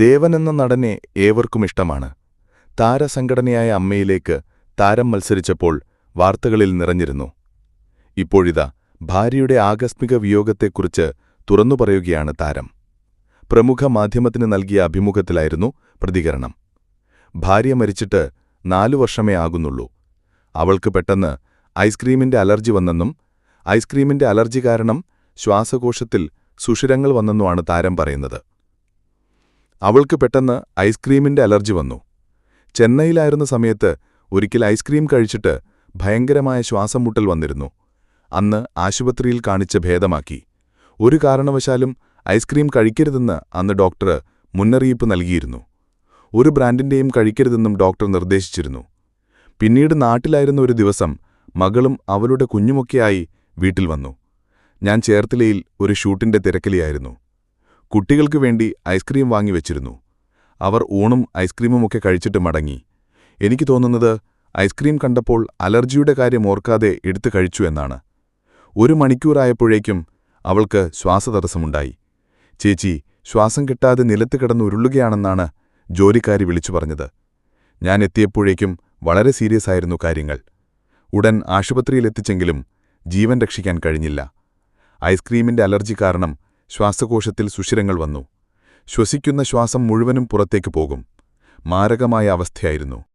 ദേവനെന്ന നടനെ ഏവർക്കും ഇഷ്ടമാണ്. താരസംഘടനയായ അമ്മയിലേക്ക് താരം മത്സരിച്ചപ്പോൾ വാർത്തകളിൽ നിറഞ്ഞിരുന്നു. ഇപ്പോഴിതാ ഭാര്യയുടെ ആകസ്മിക വിയോഗത്തെക്കുറിച്ച് തുറന്നു പറയുകയാണ് താരം. പ്രമുഖ മാധ്യമത്തിന് നൽകിയ അഭിമുഖത്തിലായിരുന്നു പ്രതികരണം. ഭാര്യ മരിച്ചിട്ട് നാലു വർഷമേ ആകുന്നുള്ളൂ. അവൾക്ക് പെട്ടെന്ന് ഐസ്ക്രീമിന്റെ അലർജി വന്നെന്നും ഐസ്ക്രീമിന്റെ അലർജി കാരണം ശ്വാസകോശത്തിൽ സുഷിരങ്ങൾ വന്നെന്നുമാണ് താരം പറയുന്നത്. അവൾക്ക് പെട്ടെന്ന് ഐസ്ക്രീമിന്റെ അലർജി വന്നു. ചെന്നൈയിലായിരുന്ന സമയത്ത് ഒരിക്കൽ ഐസ്ക്രീം കഴിച്ചിട്ട് ഭയങ്കരമായ ശ്വാസം മുട്ടൽ വന്നിരുന്നു. അന്ന് ആശുപത്രിയിൽ കാണിച്ച് ഭേദമാക്കി. ഒരു കാരണവശാലും ഐസ്ക്രീം കഴിക്കരുതെന്ന് അന്ന് ഡോക്ടർ മുന്നറിയിപ്പ് നൽകിയിരുന്നു. ഒരു ബ്രാൻഡിന്റെയും കഴിക്കരുതെന്നും ഡോക്ടർ നിർദ്ദേശിച്ചിരുന്നു. പിന്നീട് നാട്ടിലായിരുന്ന ഒരു ദിവസം മകളും അവളുടെ കുഞ്ഞുമൊക്കെയായി വീട്ടിൽ വന്നു. ഞാൻ ചേർത്തലയിൽ ഒരു ഷൂട്ടിന്റെ തിരക്കിലായിരുന്നു. കുട്ടികൾക്കു വേണ്ടി ഐസ്ക്രീം വാങ്ങി വെച്ചിരുന്നു. അവർ ഊണും ഐസ്ക്രീമുമൊക്കെ കഴിച്ചിട്ട് മടങ്ങി. എനിക്ക് തോന്നുന്നത് ഐസ്ക്രീം കണ്ടപ്പോൾ അലർജിയുടെ കാര്യം ഓർക്കാതെ എടുത്തു കഴിച്ചു എന്നാണ്. ഒരു മണിക്കൂറായപ്പോഴേക്കും അവൾക്ക് ശ്വാസതടസ്സമുണ്ടായി. ചേച്ചി ശ്വാസം കിട്ടാതെ നിലത്ത് കിടന്ന് ഉരുളുകയാണെന്നാണ് ജോലിക്കാരി വിളിച്ചു പറഞ്ഞത്. ഞാൻ എത്തിയപ്പോഴേക്കും വളരെ സീരിയസ് ആയിരുന്നു കാര്യങ്ങൾ. ഉടൻ ആശുപത്രിയിലെത്തിച്ചെങ്കിലും ജീവൻ രക്ഷിക്കാൻ കഴിഞ്ഞില്ല. ഐസ്ക്രീമിന്റെ അലർജി കാരണം ശ്വാസകോശത്തിൽ സുഷിരങ്ങൾ വന്നു. ശ്വസിക്കുന്ന ശ്വാസം മുഴുവനും പുറത്തേക്ക് പോകും. മാരകമായ അവസ്ഥയായിരുന്നു.